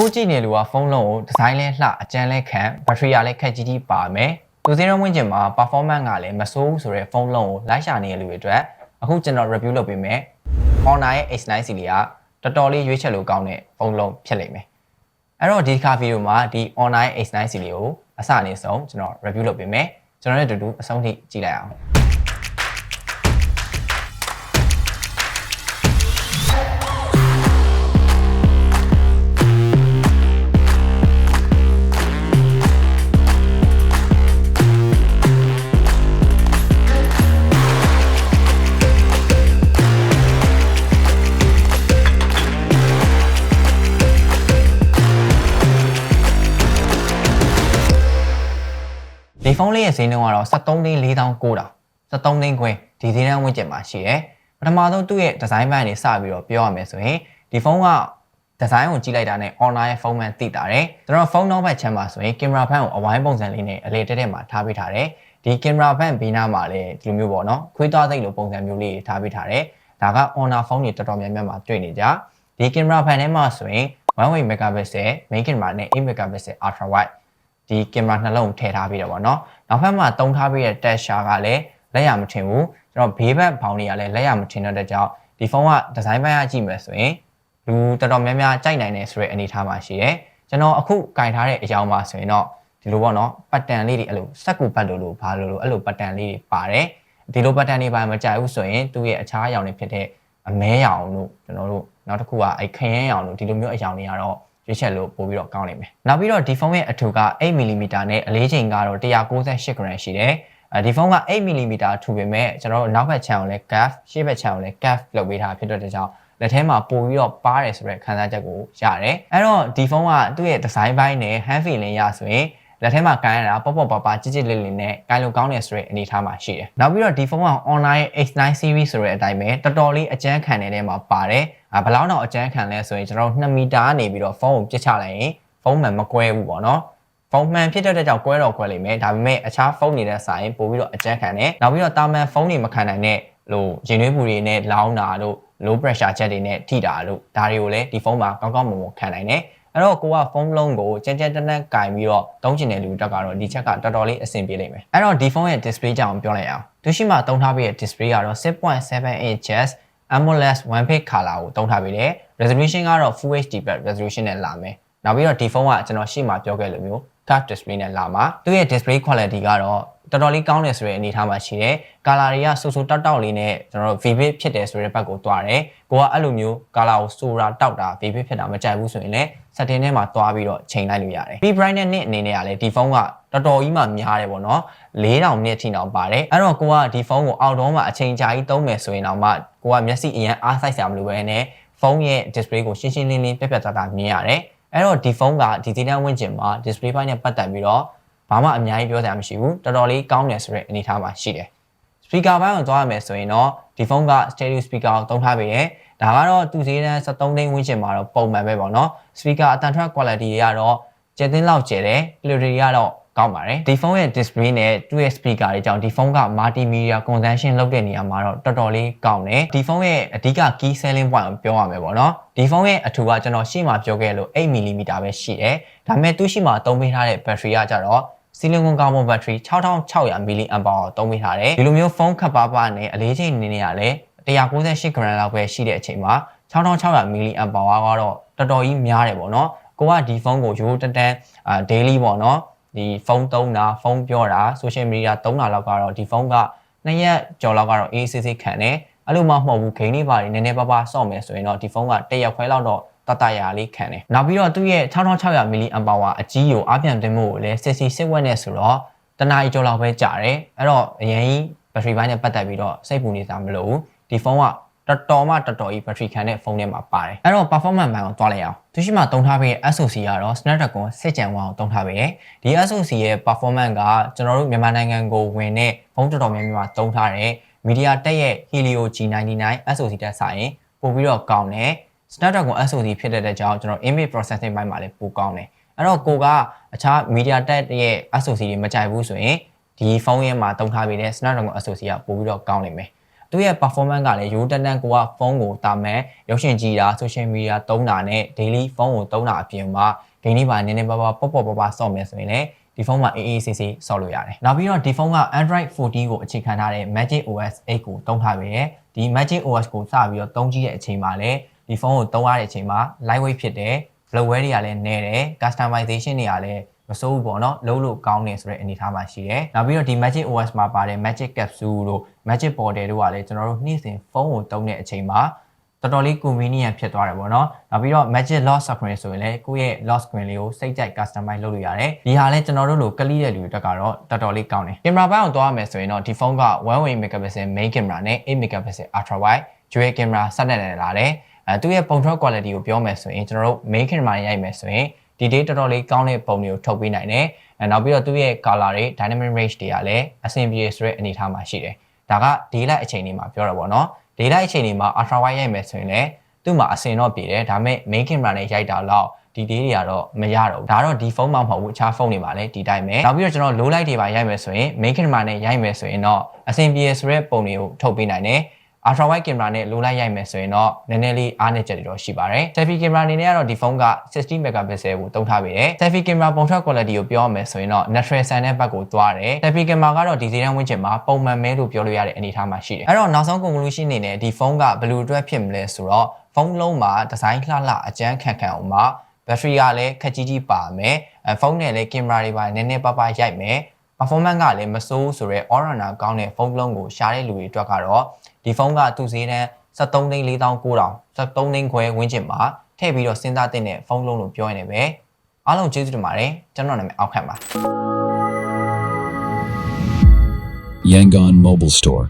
အခုကြည့်နေလို့ကဖုန်းလုံးကိုဒီဇိုင်းလဲလှအကြမ်းလဲခံဘက်ထရီကလည်းခက်ကြီးကြီးပါမယ်သူစင်းရုံးဝင်ကျင်မှာ performance ကလည်းမဆိုးဘူးဆိုတော့ဖုန်းလုံးကိုလိုက်ရှာနေတဲ့လူတွေအတွက်အခုကျွန်တော် review လုပ်ပေးမယ် Honor ရဲ့ X9 series ကတော်တော်လေးရွေးချက်လို့ကောင်းတဲ့ဖုန်းလုံးဖြစ်လိမ့်မယ်အဲ့တော့ဒီတစ်ခါဗီဒီယိုမှာဒီ Honor ရဲ့ X9 series ကိုအစအနေဆုံးကျွန်တော် review လုပ်ပေးမယ်ကျွန်တော်နဲ့အတူတူအဆုံးထိကြည့်လိုက်အောင် ဖုန်းလေးရဲ့ဈေးနှုန်းကတော့73သိန်း4900 73သိန်းခွဲဒီဈေးနှုန်းဝန်းကျင်မှာရှိတယ်ပထမဆုံးသူ့ရဲ့ဒီဇိုင်းဘန်နေစပြီးတော့ပြောရမယ်ဆိုရင်ဒီဖုန်းကဒီဇိုင်းကိုကြည့်လိုက်တာနဲ့ online ရဲ့ဖုန်းမှန်သိတာတယ်ကျွန်တော်ဖုန်းနောက်ဘက်ချမ်းမှာဆိုရင်ကင်မရာဘန်ကိုအဝိုင်းပုံစံလေးနဲ့အလေတက်တက်မှာထားပေးထားတယ်ဒီကင်မရာဘန်ဘေးနားမှာလည်းဒီလိုမျိုးပေါ့နော်ခွေးသွားသိပ်လိုပုံစံမျိုးလေးထားပေးထားတယ်ဒါက honor ဖုန်းတွေတော်တော်များများမှာတွေ့နေကြဒီကင်မရာဘန်ထဲမှာဆိုရင်1.8 megapixel main camera နဲ့8 megapixel ultra wide ဒီကင်မရာနှလုံးထည့်ထားပြီးတော့ဗောနော်နောက်ဖက်မှာတုံးထားပြီးတဲ့တက်ရှာကလည်းလက်ရမထင်ဘူးကျွန်တော်ဘေးဘက်ဘောင်တွေကလည်းလက်ရမထင်တဲ့ကြောင့်ဒီဖုန်းကဒီဇိုင်းပိုင်းကကြည့်မယ်ဆိုရင်လူတော်တော်များများကြိုက်နိုင်တယ်ဆိုတဲ့အနေအထားမှာရှိတယ်ကျွန်တော်အခုကင်ထားတဲ့အကြောင်းပါဆိုရင်တော့ဒီလိုပေါ့နော်ပတ်တန်လေးတွေအဲ့လိုစက်ကူပတ်လို့လို့ဘာလို့လို့အဲ့လိုပတ်တန်လေးတွေပါတယ်ဒီလိုပတ်တန်တွေပါမကြိုက်ဘူးဆိုရင်သူ့ရဲ့အခြားအရောင်တွေဖြစ်တဲ့အမဲရောင်တို့ကျွန်တော်တို့နောက်တစ်ခုကအဲ့ခရမ်းရောင်တို့ဒီလိုမျိုးအရောင်တွေကတော့ ရွေးချက်လို့ပို့ပြီးတော့ကောင်းနိုင်မယ်။နောက်ပြီးတော့ဒီဖုန်းရဲ့အထူက 8mm နဲ့အလေးချိန်ကတော့198 gram ရှိတယ်။အဲဒီဖုန်းက 8mm ထူပေမဲ့ကျွန်တော်တို့နောက်ဘက်ခြမ်းကိုလည်း gaff ရှေ့ဘက်ခြမ်းကိုလည်း gaff လုပ်ပေးထားဖြစ်တဲ့ကြောင့်လက်ထဲမှာပို့ပြီးတော့ပါတယ်ဆိုတဲ့ခံစားချက်ကိုရတယ်။အဲ့တော့ဒီဖုန်းကသူ့ရဲ့ design ဘိုင်းနဲ့ hand feeling ရဆိုရင် လက်ထဲမှာကိုင်းရတာပေါ့ပေါ့ပါပါကြစ်ကြစ်လေးလေးနဲ့ကိုင်းလို့ကောင်းတယ်ဆိုတဲ့အနေအထားမှာရှိတယ်။နောက်ပြီးတော့ဒီဖုန်းက online X9 series ဆိုတဲ့အတိုင်းပဲတော်တော်လေးအကျန်းခံနေတဲ့မှာပါတယ်။အာဘယ်လောက်တော့အကျန်းခံလဲဆိုရင်ကျွန်တော်2မီတာကနေပြီးတော့ဖုန်းကိုပြစ်ချလိုက်ရင်ဖုန်းမှန်မကွဲဘူးပေါ့နော်။ဖုန်းမှန်ဖြစ်တဲ့ကြောင့်ကွဲတော့ကွဲလိမ့်မယ်။ဒါပေမဲ့အခြားဖုန်းတွေနဲ့ဆိုင်ပို့ပြီးတော့အကျန်းခံတယ်။နောက်ပြီးတော့တာမန်ဖုန်းတွေမခံနိုင်တဲ့လို့ရင်သွေးပူတွေနဲ့လောင်းတာလို့ low pressure ချက်တွေနဲ့ထိတာလို့ဒါတွေကိုလည်းဒီဖုန်းမှာကောင်းကောင်းမွန်မွန်ခံနိုင်တယ်။ အဲ့တော့ကိုကဖုန်းလုံးကိုကြမ်းကြမ်းတန်းတန်းကင်ပြီးတော့တုံးချင်တဲ့လူတက်ကတော့ဒီချက်ကတော်တော်လေးအဆင်ပြေလိမ့်မယ်အဲ့တော့ဒီဖုန်းရဲ့ display ကြောင်ပြောလိုက်အောင်သူရှိမှတုံးထားပြီးတဲ့ display ကတော့6.7 inches AMOLED one page color ကိုတုံးထားပြီးတယ် resolution ကတော့ full HD resolution နဲ့လာမယ်နောက်ပြီးတော့ဒီဖုန်းကကျွန်တော်ရှေ့မှာပြောခဲ့လိုမျိုး curve display နဲ့လာမှာသူရဲ့ display quality ကတော့တော်တော်လေးကောင်းတယ်ဆိုတဲ့အနေအထားမှာရှိတယ်။ color တွေကဆူဆူတောက်တောက်လေးနဲ့ကျွန်တော်တို့ vivid ဖြစ်တယ်ဆိုတဲ့ဘက်ကိုတွားတယ်။ကိုကအဲ့လိုမျိုး color ကိုဆိုတာတောက်တာ vivid ဖြစ်တာမကြိုက်ဘူးဆိုရင်လည်း setting ထဲမှာတွားပြီးတော့ချိန်လိုက်လို့ရတယ်။ P brightness နဲ့အနေနဲ့ကလည်းဒီဖုန်းကတော်တော်ကြီးမှများတယ်ပေါ့နော်။4000မြင့်ထိတောင်ပါတယ်။အဲ့တော့ကိုကဒီဖုန်းကိုအောက်တော့မှအချိန်ကြာကြီးသုံးမယ်ဆိုရင်တော့မှကိုကမျက်စိအရင်အားစိုက်စရာမလိုပဲနဲ့ဖုန်းရဲ့ display ကိုရှင်းရှင်းလင်းလင်းပြတ်ပြတ်သားသားမြင်ရတယ်။အဲ့တော့ဒီဖုန်းကဒီဒီတန်းဝင့်ကျင်မှာ display ဘိုင်းနဲ့ပတ်သက်ပြီးတော့ဘာမှအများကြီးပြောစရာမရှိဘူးတော်တော်လေးကောင်းတယ်ဆိုတဲ့အနေအထားမှာရှိတယ် speaker ဘိုင်းကိုသွားရမယ်ဆိုရင်တော့ ဒီဖုန်းက stereo speaker ကိုသုံးထားပေးတယ်ဒါကတော့သူဈေးတန်း73သိန်းဝန်းကျင်မှာတော့ပုံမှန်ပဲပေါ့နော် speaker အတန်ထွက် quality တွေကတော့ကျယ်သင်းလောက်ကျယ်တယ် clarity ကတော့ကောင်းပါတယ်ဒီဖုန်းရဲ့ display နဲ့သူ့ရဲ့ speaker တွေကြောင့်ဒီဖုန်းက multimedia consumption လုပ်တဲ့နေရာမှာတော့တော်တော်လေးကောင်းတယ်ဒီဖုန်းရဲ့အဓိက key selling point ကိုပြောရမယ်ပေါ့နော်ဒီဖုန်းရဲ့အထူကကျွန်တော်ရှေ့မှာပြောခဲ့လို့ 8mm ပဲရှိတယ်ဒါပေမဲ့သူ့ရှိမှာသုံးပေးထားတဲ့ battery ကကြတော့ ဆီလီကွန်ကာဗွန်ဘက်ထရီ6600 mAh ကိုသုံးပေးထားတယ်ဒီလိုမျိုးဖုန်းခပ်ပါပါနဲ့အလေးချိန်နေနေရလဲ198 gram လောက်ပဲရှိတဲ့အချိန်မှာ6600 mAh ကတော့တော်တော်ကြီးများတယ်ပေါ့နော်ကိုကဒီဖုန်းကိုရိုးတတန်းအာ daily ပေါ့နော်ဒီဖုန်းသုံးတာဖုန်းပြောတာ social media သုံးတာလောက်ကတော့ဒီဖုန်းကနှစ်ရက်ကျော်လောက်ကတော့ ACC ခံတယ်အဲ့လိုမှမဟုတ်ဘူးဂိမ်းလေးပါနေနည်းနည်းပါးပါဆော့မယ်ဆိုရင်တော့ဒီဖုန်းကတစ်ရက်ခွဲလောက်တော့တတရာလေးခံတယ်နောက်ပြီးတော့သူ့ရဲ့6600 mAh အကြီးကိုအားပြန်သွင်းမှုကိုလည်းစစ်စီစစ်ဝက်နဲ့ဆိုတော့တနားရီကျော်လောက်ပဲကြာတယ်အဲ့တော့အရင်ကြီးဘက်ထရီပိုင်းနဲ့ပတ်သက်ပြီးတော့စိတ်ပူနေတာမလို့ဒီဖုန်းကတော်တော်မှတော်တော်ကြီးဘက်ထရီခံတဲ့ဖုန်းထဲမှာပါတယ်အဲ့တော့ performance ဘန်ကိုတွားလိုက်အောင်သူရှိမှတုံးထားပေးတဲ့ SoC ကတော့ Snapdragon 6 Gen 1ကိုတုံးထားပေးတယ်ဒီ SoC ရဲ့ performance ကကျွန်တော်တို့မြန်မာနိုင်ငံကိုဝင်တဲ့ဖုန်းတော်တော်များများမှာတုံးထားတဲ့ MediaTek ရဲ့ Helio G99 SoC တက်ဆိုင်ပို့ပြီးတော့ကောင်းတယ် Snapdragon SoC ဖြစ်တဲ့တဲ့ကြောင့်ကျွန်တော် image processing ဘိုင်းမှာလည်းပိုကောင်းတယ်အဲ့တော့ကိုကအခြား MediaTek ရဲ့ SoC တွေမကြိုက်ဘူးဆိုရင်ဒီဖုန်းရဲ့မှာတုံးထားပေးတဲ့ Snapdragon SoC ကပိုပြီးတော့ကောင်းနိုင်မယ်သူ့ရဲ့ performance ကလည်းရိုးတန်းတန်းကိုကဖုန်းကိုတာမယ်ရုပ်ရှင်ကြည့်တာ social media သုံးတာနဲ့ daily ဖုန်းကိုသုံးတာအပြင်မှာ game လေးပါနည်းနည်းပါးပါးပေါ့ပေါ့ပါးပါးဆော့မယ်ဆိုရင်လည်းဒီဖုန်းမှာအေးအေးဆေးဆေးဆော့လို့ရတယ်။နောက်ပြီးတော့ဒီဖုန်းက Android 14ကိုအခြေခံထားတဲ့ Magic OS 8ကိုသုံးထားပြီ။ဒီ Magic OS ကိုစပြီးတော့သုံးကြည့်တဲ့အချိန်မှာလည်း ဒီဖုန်းကိုသုံးရတဲ့အချိန်မှာ lightweight ဖြစ်တယ်။ bloatware တွေကလည်းနည်းတယ် customization တွေကလည်းမစိုးဘူးပေါ့နော်လုံးလို့ကောင်းနေဆိုတဲ့အနေအထားမှာရှိတယ်။နောက်ပြီးတော့ဒီ Magic OS မှာပါတဲ့ Magic Capsule တို့ Magic Portal တို့ကလည်းကျွန်တော်တို့နေ့စဉ်ဖုန်းကိုသုံးတဲ့အချိန်မှာတော်တော်လေး convenient ဖြစ်သွားတယ်ပေါ့နော်။နောက်ပြီးတော့ Magic Lock Screen ဆိုရင်လည်းကိုယ့်ရဲ့ lock screen လေးကိုစိတ်ကြိုက် customize လုပ်လို့ရတယ်။ဒီဟာလည်းကျွန်တော်တို့လိုကလိတဲ့လူတွေတက်ကတော့တော်တော်လေးကောင်းတယ်။ကင်မရာဘက်အောင်သွားရမယ်ဆိုရင်တော့ဒီဖုန်းက1.8 megapixel main camera နဲ့8 megapixel ultra wide dual camera ဆက်နေတယ်လာတယ်။ အဲသူ့ရဲ့ပုံထွက် quality ကိုပြောမယ်ဆိုရင်ကျွန်တော်တို့ main camera နဲ့ရိုက်မယ်ဆိုရင်ဒီ day တော်တော်လေးကောင်းတဲ့ပုံတွေကိုထုတ်ပေးနိုင်တယ်။အဲနောက်ပြီးတော့သူ့ရဲ့ color တွေ dynamic range တွေကလည်းအဆင်ပြေဆိုတဲ့အနေအထားမှာရှိတယ်။ဒါက daylight အချိန်တွေမှာပြောတာပေါ့နော်။ daylight အချိန်တွေမှာ ultra wide ရိုက်မယ်ဆိုရင်လည်းသူ့မှာအဆင်တော့ပြေတယ်။ဒါပေမဲ့ main camera နဲ့ရိုက်တာတော့ဒီ day တွေကတော့မရတော့ဘူး။ဒါတော့ဒီဖုန်းမှမဟုတ်ဘူးအခြားဖုန်းတွေမှာလည်းဒီတိုင်းပဲ။နောက်ပြီးတော့ကျွန်တော် low light တွေပါရိုက်မယ်ဆိုရင် main camera နဲ့ရိုက်မယ်ဆိုရင်တော့အဆင်ပြေဆိုတဲ့ပုံတွေကိုထုတ်ပေးနိုင်တယ်။ ultra wide camera နဲ့ low light ရိုက်မယ်ဆိုရင်တော့နည်းနည်းလေးအားနည်းချက်တွေတော့ရှိပါတယ်။ selfie camera အနေနဲ့ကတော့ဒီဖုန်းက60 megapixel ကိုသုံးထားပေတယ်။ selfie camera ပုံထွက် quality ကိုပြောရမယ်ဆိုရင်တော့ natural ဆန်တဲ့ဘက်ကိုသွားတယ်။ selfie camera ကတော့ဒီဈေးတန်းဝန်းကျင်မှာပုံမှန်မဲလို့ပြောလို့ရတဲ့အနေအထားမှာရှိတယ်။အဲ့တော့နောက်ဆုံး conclusion အနေနဲ့ဒီဖုန်းကဘယ်လိုအတွက်ဖြစ်မလဲဆိုတော့ဖုန်းလုံးမှာဒီဇိုင်းလှလှအကျန်းခံခံအောင်မှာဘက်ထရီကလည်းခက်ကြီးကြီးပါမယ်။အဲဖုန်းနဲ့လည်းကင်မရာတွေပါနည်းနည်းပါးပါးရိုက်မယ်။ performance ကလည်းမဆိုးဆိုတော့ all runner ကောင်းတဲ့ဖုန်းလုံးကိုရှားတဲ့လူတွေအတွက်ကတော့ဒီဖုန်းကသူ့ဈေးတန်း73သိန်း4900 73သိန်းခွဲဝန်းကျင်မှာထည့်ပြီးတော့စဉ်းစားတဲ့ဖုန်းလုံးလို့ပြောရနေပဲအားလုံးကျေးဇူးတင်ပါတယ်ကျွန်တော်နာမည်အောက်ခန့်ပါ Yangon Mobile Store.